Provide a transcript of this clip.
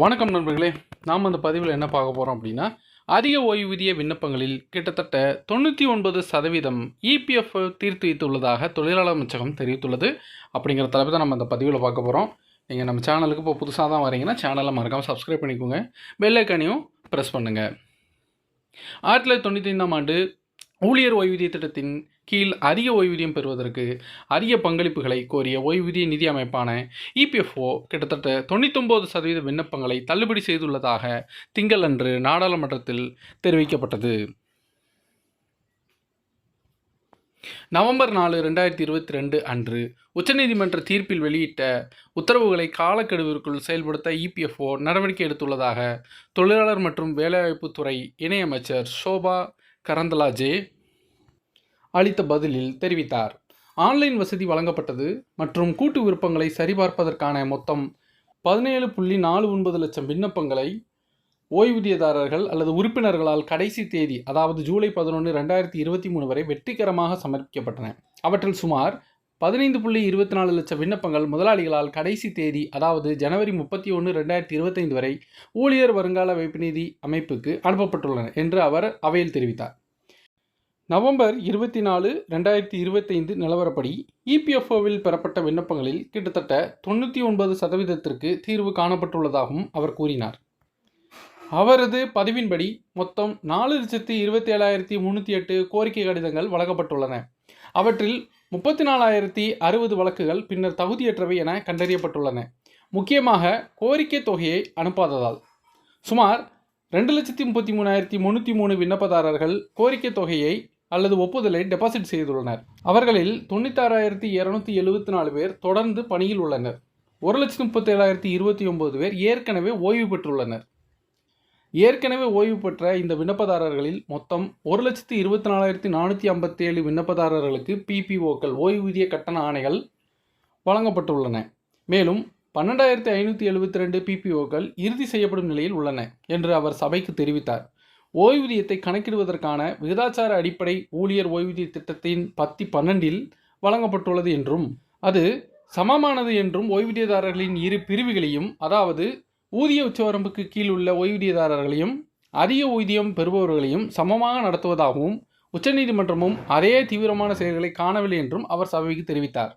வணக்கம் நண்பர்களே. நாம் அந்த பதிவில் என்ன பார்க்க போகிறோம் அப்படின்னா அதிக ஓய்வூதிய விண்ணப்பங்களில் கிட்டத்தட்ட தொண்ணூற்றி ஒன்பது சதவீதம் இபிஎஃப் தீர்த்து வைத்துள்ளதாக தொழிலாளர் அமைச்சகம் தெரிவித்துள்ளது. அப்படிங்கிற தலைப்பு தான் நம்ம அந்த பதிவில் பார்க்க போகிறோம் நீங்கள் நம்ம சேனலுக்கு இப்போ புதுசாக தான் வரீங்கன்னா சேனலை மறக்காமல் சப்ஸ்கிரைப் பண்ணிக்கோங்க. பெல்லைக்கானையும் ப்ரெஸ் பண்ணுங்கள் ஆயிரத்தி தொள்ளாயிரத்தி தொண்ணூற்றி ஐந்தாம் ஆண்டு ஊழியர் ஓய்வூதிய திட்டத்தின் கீழ் அதிக ஓய்வூதியம் பெறுவதற்கு அதிக பங்களிப்புகளை கோரிய ஓய்வூதிய நிதி அமைப்பான இபிஎஃப்ஓ கிட்டத்தட்ட தொண்ணூத்தொம்பது சதவீத விண்ணப்பங்களை தள்ளுபடி செய்துள்ளதாக திங்களன்று நாடாளுமன்றத்தில் தெரிவிக்கப்பட்டது. நவம்பர் நாலு ரெண்டாயிரத்தி இருபத்தி ரெண்டு அன்று உச்சநீதிமன்ற தீர்ப்பில் வெளியிட்ட உத்தரவுகளை காலக்கெடுவிற்குள் செயல்படுத்த இபிஎஃப்ஓ நடவடிக்கை எடுத்துள்ளதாக தொழிலாளர் மற்றும் வேலைவாய்ப்புத்துறை இணையமைச்சர் ஷோபா கரந்தலாஜே அளித்த பதிலில் தெரிவித்தார். ஆன்லைன் வசதி வழங்கப்பட்டது மற்றும் கூட்டு விருப்பங்களை சரிபார்ப்பதற்கான மொத்தம் பதினேழு புள்ளி நாலு ஒன்பது லட்சம் விண்ணப்பங்களை ஓய்வூதியதாரர்கள் அல்லது உறுப்பினர்களால் கடைசி தேதி அதாவது ஜூலை பதினொன்று ரெண்டாயிரத்தி இருபத்தி மூணு வரை வெற்றிகரமாக சமர்ப்பிக்கப்பட்டன. அவற்றில் சுமார் பதினைந்து புள்ளி இருபத்தி நாலு லட்சம் விண்ணப்பங்கள் முதலாளிகளால் கடைசி தேதி அதாவது ஜனவரி முப்பத்தி ஒன்று ரெண்டாயிரத்தி இருபத்தைந்து வரை ஊழியர் வருங்கால வைப்பு நிதி அமைப்புக்கு அனுப்பப்பட்டுள்ளன என்று அவர் அவையில் தெரிவித்தார். நவம்பர் இருபத்தி நாலு ரெண்டாயிரத்தி இருபத்தைந்து நிலவரப்படி இபிஎஃப்ஓவில் பெறப்பட்ட விண்ணப்பங்களில் கிட்டத்தட்ட தொண்ணூற்றி ஒன்பது சதவீதத்திற்கு தீர்வு காணப்பட்டுள்ளதாகவும் அவர் கூறினார். அவரது பதிவின்படி மொத்தம் நாலு லட்சத்தி இருபத்தி ஏழாயிரத்தி முந்நூற்றி எட்டு கோரிக்கை கடிதங்கள் வழங்கப்பட்டுள்ளன. அவற்றில் முப்பத்தி நாலாயிரத்தி அறுபது வழக்குகள் பின்னர் தகுதியற்றவை என கண்டறியப்பட்டுள்ளன. முக்கியமாக கோரிக்கை தொகையை அனுப்பாததால். சுமார் ரெண்டு லட்சத்தி முப்பத்தி மூணாயிரத்தி முந்நூற்றி மூணு விண்ணப்பதாரர்கள் கோரிக்கை தொகையை அல்லது ஒப்புதலை டெபாசிட் செய்துள்ளனர். அவர்களில் தொண்ணூத்தாறாயிரத்தி இரநூத்தி எழுபத்தி நாலு பேர் தொடர்ந்து பணியில் உள்ளனர். ஒரு லட்சத்தி முப்பத்தேழாயிரத்தி இருபத்தி ஒம்பது பேர் ஏற்கனவே ஓய்வு பெற்றுள்ளனர். ஏற்கனவே ஓய்வு பெற்ற இந்த விண்ணப்பதாரர்களில் மொத்தம் ஒரு லட்சத்தி இருபத்தி நாலாயிரத்தி நானூற்றி ஐம்பத்தி ஏழு விண்ணப்பதாரர்களுக்கு பிபிஓக்கள் ஓய்வூதிய கட்டண ஆணைகள் வழங்கப்பட்டுள்ளன. மேலும் பன்னெண்டாயிரத்தி ஐநூற்றி எழுபத்தி ரெண்டு பிபிஓக்கள் இறுதி செய்யப்படும் நிலையில் உள்ளன என்று அவர் சபைக்கு தெரிவித்தார். ஓய்வூதியத்தை கணக்கிடுவதற்கான விகிதாச்சார அடிப்படை ஊழியர் ஓய்வூதிய திட்டத்தின் பத்தி பன்னெண்டில் வழங்கப்பட்டுள்ளது என்றும் அது சமமானது என்றும் ஓய்வூதியதாரர்களின் இரு பிரிவுகளையும் அதாவது ஊதிய உச்சவரம்புக்கு கீழ் உள்ள ஓய்வூதியதாரர்களையும் அதிக ஊதியம் பெறுபவர்களையும் சமமாக நடத்துவதாகவும் உச்சநீதிமன்றமும் அதே தீவிரமான செயல்களை காணவில்லை என்றும் அவர் சபைக்கு தெரிவித்தார்.